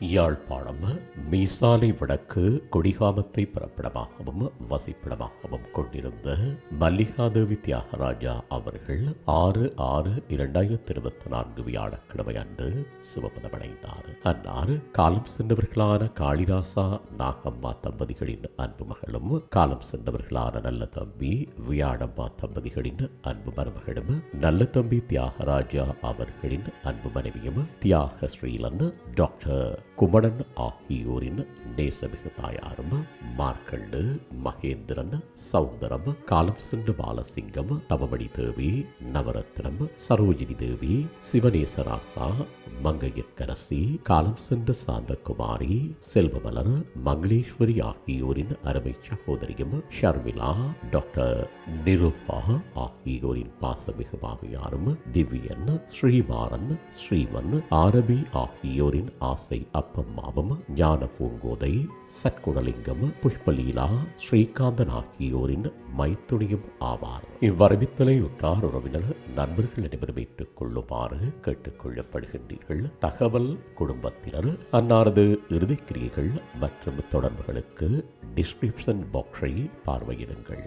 யாழ்ப்பாணம் மீசாலை வடக்கு கொடிகாமத்தை பிறப்பிடமாகவும் வசிப்பிடமாகவும் கொண்டிருந்த மல்லிகாதேவி தியாகராஜா அவர்கள் ஆறு ஆறு இரண்டாயிரத்தி இருபத்தி நான்கு வியாழக்கிழமை அன்று சிவபதமடைந்தார். அன்னார் காலம் சென்றவர்களான காளிராசா நாகம்மா தம்பதிகளின் அன்பு மகளும் காலம் சென்றவர்களான நல்ல தம்பி வியாழம்மா தம்பதிகளின் அன்பு மருமகளும் நல்ல தம்பி தியாகராஜா அவர்களின் அன்பு மனைவியும் தியாக ஸ்ரீலன் டாக்டர் குமணன் ஆகியோரின் நேசமிகு தாயாரும் மார்க்கண்டு மகேந்திரன் சௌந்தரம் காலம் சென்று பாலசிங்கம் தவமணி தேவி நவரத்னம் சரோஜினி தேவி சிவநேசராசா மங்கையற்கரசி காலம் சென்ற சாந்தகுமாரி செல்வமலர் மங்களேஸ்வரி ஆகியோரின் அருமை சகோதரியும் ஷர்மிளா டாக்டர் நிருபா ஆகியோரின் பாசமிகு மாமியாரும் திவ்யன் ஸ்ரீமாறன் ஸ்ரீவன் ஆரபி ஆகியோரின் ஆசை அப்பம்மாவும் ஞான பூங்கோதை சற்குணலிங்கம் புஷ்பலீலா ஸ்ரீகாந்தன் ஆகியோரின் மைத்துணியும் ஆவார். இவ்வரவித்தலை உற்றார் உறவினர் நண்பர்கள் அனைவரும் ஏற்றுக் கொள்ளுமாறு கேட்டுக்கொள்ளப்படுகின்றீர்கள். தகவல் குடும்பத்தினர் அன்னாரது இறுதிக்கிரியைகள் மற்றும் தொடர்புகளுக்கு டிஸ்கிரிப்ஷன் பாக்ஸை பார்வையிடுங்கள்.